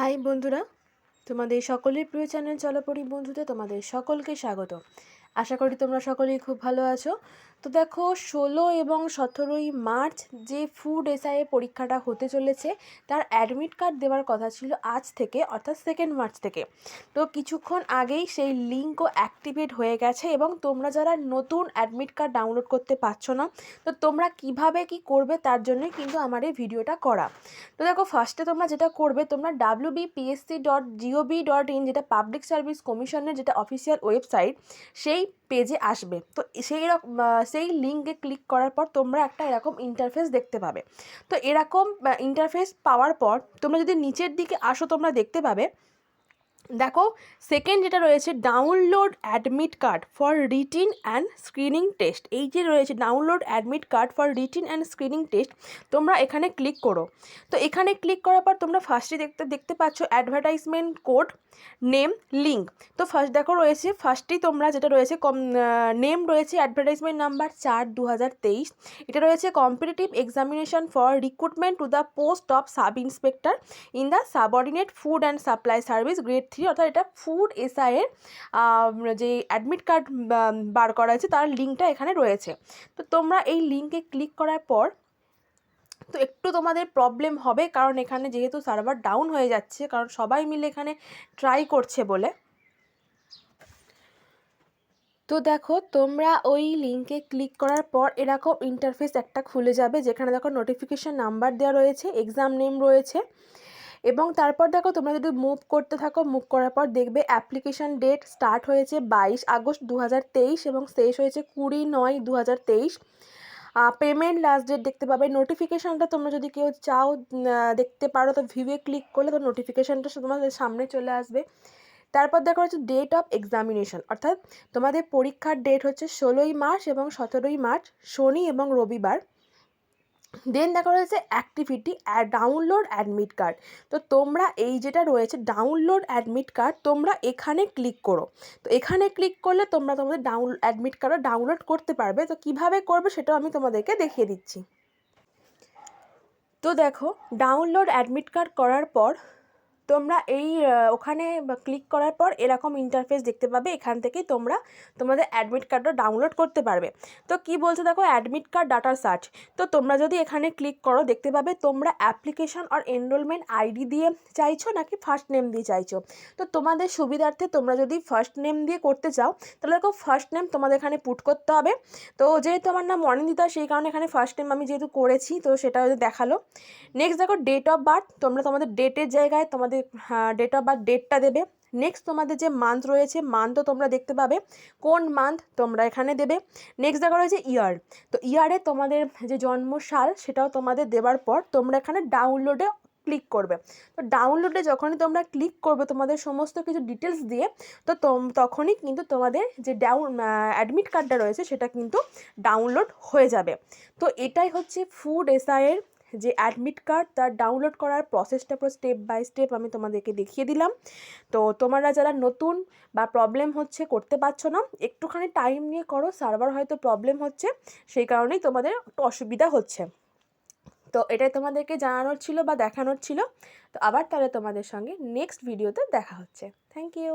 High বন্ধুরা তোমাদের সকলের প্রিয় চ্যানেল চলাপরি বন্ধুতে তোমাদের সকলকে স্বাগত আশা করি তোমরা সকলেই খুব ভালো আছো। তো দেখো, ষোলো এবং সতেরোই মার্চ যে ফুড এসআইএ পরীক্ষাটা হতে চলেছে, তার অ্যাডমিট কার্ড দেওয়ার কথা ছিল আজ থেকে, অর্থাৎ সেকেন্ড মার্চ থেকে। তো কিছুক্ষণ আগেই সেই লিঙ্কও অ্যাক্টিভেট হয়ে গেছে এবং তোমরা যারা নতুন অ্যাডমিট কার্ড ডাউনলোড করতে পারছ না, তো তোমরা কীভাবে কি করবে তার জন্যই কিন্তু আমার এই ভিডিওটা করা। তো দেখো ফার্স্টে তোমরা যেটা করবে, তোমরা W BPSC dot GOV dot in যেটা পাবলিক সার্ভিস কমিশনের যেটা অফিসিয়াল ওয়েবসাইট সেই পেজে আসবে। তো সেই রকম সেই লিঙ্কে ক্লিক করার পর তোমরা একটা এরকম ইন্টারফেস দেখতে পাবে। তো এরকম ইন্টারফেস পাওয়ার পর তোমরা যদি নিচের দিকে আসো তোমরা দেখতে পাবে দেখো সেকেন্ড যেটা রয়েছে download admit card for written and screening test এই যে রয়েছে download admit card for written and screening test তোমরা এখানে ক্লিক করো। তো এখানে ক্লিক করার পর তোমরা ফার্স্টে দেখতে দেখতে পাচ্ছ অ্যাডভার্টাইজমেন্ট কোড নেম লিঙ্ক তো ফার্স্ট দেখো রয়েছে ফার্স্টেই তোমরা যেটা রয়েছে কম নেম রয়েছে অ্যাডভার্টাইজমেন্ট নাম্বার চার দু এটা রয়েছে competitive examination for recruitment to the post of sub inspector in the subordinate food and supply service grade three অর্থাৎ এটা ফুড এসআইয়ের যে অ্যাডমিট কার্ড বার করা হয়েছে, তার লিঙ্কটা এখানে রয়েছে। তো তোমরা এই লিঙ্কে ক্লিক করার পর, তো একটু তোমাদের প্রবলেম হবে, কারণ এখানে যেহেতু সার্ভার ডাউন হয়ে যাচ্ছে, কারণ সবাই মিলে এখানে ট্রাই করছে বলে। তো দেখো, তোমরা ওই লিঙ্কে ক্লিক করার পর, এরকম ইন্টারফেস একটা খুলে যাবে, যেখানে দেখো নোটিফিকেশান নাম্বার দেওয়া রয়েছে এক্সাম নেম রয়েছে। এবং তারপর দেখো তোমরা যদি মুভ করতে থাকো মুভ করার পর দেখবে অ্যাপ্লিকেশান ডেট স্টার্ট হয়েছে বাইশ আগস্ট দু হাজার তেইশ এবং শেষ হয়েছে কুড়ি নয় দু পেমেন্ট লাস্ট ডেট দেখতে পাবে। নোটিফিকেশানটা তোমরা যদি কেউ চাও দেখতে পারো তো ভিউয়ে ক্লিক করলে তো নোটিফিকেশানটা তোমাদের সামনে চলে আসবে। তারপর দেখা হচ্ছে ডেট অফ এক্সামিনেশন অর্থাৎ তোমাদের পরীক্ষার ডেট হচ্ছে ষোলোই মার্চ এবং সতেরোই মার্চ, শনি এবং রবিবার। দেন দেখা রয়েছে অ্যাক্টিভিটি ডাউনলোড অ্যাডমিট কার্ড তো তোমরা এই যেটা রয়েছে ডাউনলোড অ্যাডমিট কার্ড তোমরা এখানে ক্লিক করো। তো এখানে ক্লিক করলে তোমরা তোমাদের ডাউন অ্যাডমিট কার্ডটা ডাউনলোড করতে পারবে। তো কীভাবে করবে সেটাও আমি তোমাদেরকে দেখিয়ে দিচ্ছি। তো দেখো ডাউনলোড অ্যাডমিট কার্ড করার পর তোমরা এই ওখানে ক্লিক করার পর এরকম ইন্টারফেস দেখতে পাবে। এখান থেকেই তোমরা তোমাদের অ্যাডমিট কার্ডটা ডাউনলোড করতে পারবে। তো কি বলছে দেখো? অ্যাডমিট কার্ড ডাটা সার্চ তো তোমরা যদি এখানে ক্লিক করো, দেখতে পাবে তোমরা অ্যাপ্লিকেশন আর এনরোলমেন্ট আইডি দিয়ে চাইছো নাকি ফার্স্ট নেম দিয়ে চাইছো? তো তোমাদের সুবিধার্থে তোমরা যদি ফার্স্ট নেম দিয়ে করতে চাও, তাহলে দেখো ফার্স্ট নেম তোমাদের এখানে পুট করতে হবে। তো যেহেতু আমার নাম অনিন্দিতা, সেই কারণে এখানে ফার্স্ট নেম আমি যেহেতু করেছি, তো সেটা দেখাল। নেক্সট দেখো ডেট অফ বার্থ তোমরা তোমাদের ডেটের জায়গায় তোমাদের ডেট অফ বার্থ ডেটটা দেবে। নেক্সট তোমাদের যে মান্থ রয়েছে মান্থও তোমরা দেখতে পাবে। কোন মান্থ তোমরা এখানে দেবে। নেক্সট দেখা রয়েছে ইয়ার তো ইয়ারে তোমাদের যে জন্ম সাল সেটাও তোমাদের দেওয়ার পর তোমরা এখানে ডাউনলোডে ক্লিক করবে। তো ডাউনলোডে যখনই তোমরা ক্লিক করবে তোমাদের সমস্ত কিছু ডিটেলস দিয়ে, তো তখনই কিন্তু তোমাদের যে ডাউন অ্যাডমিট কার্ডটা রয়েছে, সেটা কিন্তু ডাউনলোড হয়ে যাবে। তো এটাই হচ্ছে ফুড এসআইয়ের যে অ্যাডমিট কার্ড তার ডাউনলোড করার প্রসেসটা পুরো স্টেপ বাই স্টেপ আমি তোমাদেরকে দেখিয়ে দিলাম। তো তোমরা যারা নতুন বা প্রবলেম হচ্ছে করতে পারছ না, একটুখানি টাইম নিয়ে করো সার্ভার হয়তো প্রবলেম হচ্ছে, সেই কারণেই তোমাদের একটু অসুবিধা হচ্ছে। তো এটাই তোমাদেরকে জানানোর ছিল বা দেখানোর ছিল। তো আবার তাহলে তোমাদের সঙ্গে নেক্সট ভিডিওতে দেখা হচ্ছে। Thank you